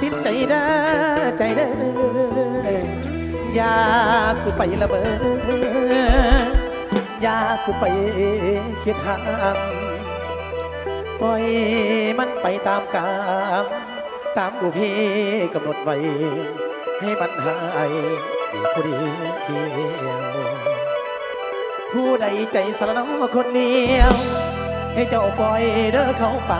สินใจเด้อใจเด้อยาสุไปละเบอยาสุไปคิดหามปล่อยมันไปตามกามตามบุพีกำหนดไว้ ให้มันหายอยู่ผู้เดียวผู้ใดใจสารนอคนเดียว ให้เจ้าปล่อยเด้อเขาไป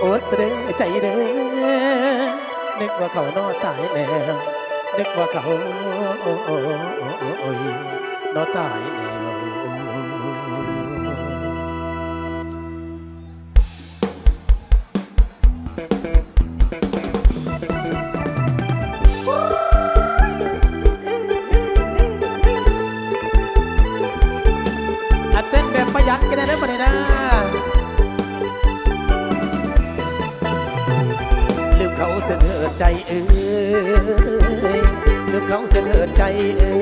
โอดเสดอใจเด้อนึกว่าเขานอนตายแล้วนึกว่าเขาโอ้โอ้โอ้ยนอตายแล้วอัดเต้นแบบประหยัดกันได้แล้วปะเนี่ยนะ ดใจเอ้ยลืมเขาเสียเถิดใจเอ้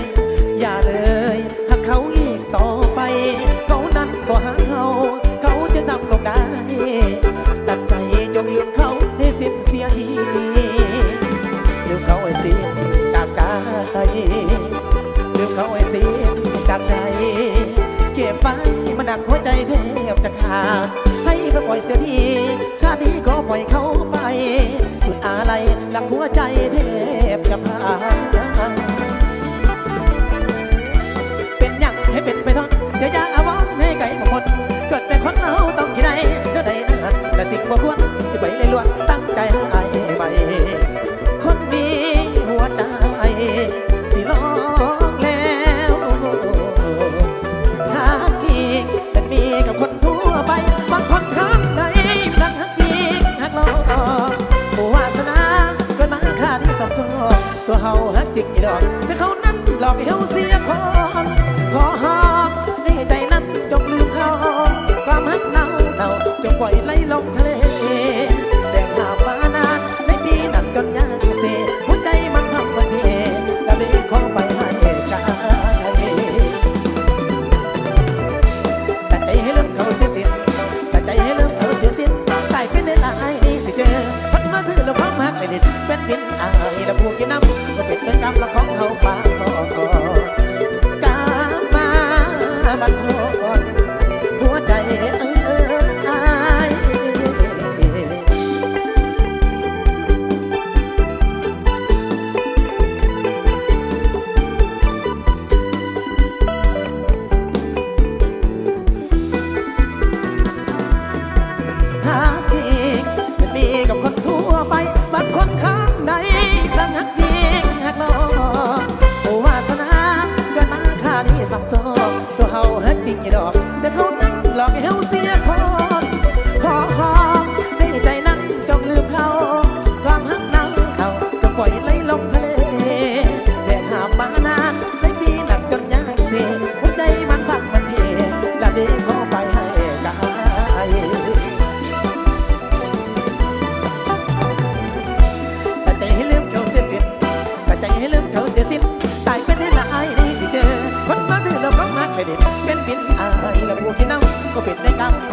ยอย่าเลยหากเขาอีกต่อไป เขานั้นบ่หาเขาเขาจะทำลงได้ตัดใจจงลืมเขาให้สิ้นเสียทีลืมเขาให้สิจากใจลืมเขาไอ้สี บจะขาดให้พระปล่อยเสียที ชาตินี้ก็ปล่อยเขาไป สุดอะไรหลักหัวใจเทพจะพา เป็นเพียงอายแล้วผู้กินน้ำก็เป็นเป็นกรรมละของเขา les. ดิเป็นบินอายและผู้ที่นั่งก็เป็นในกลาง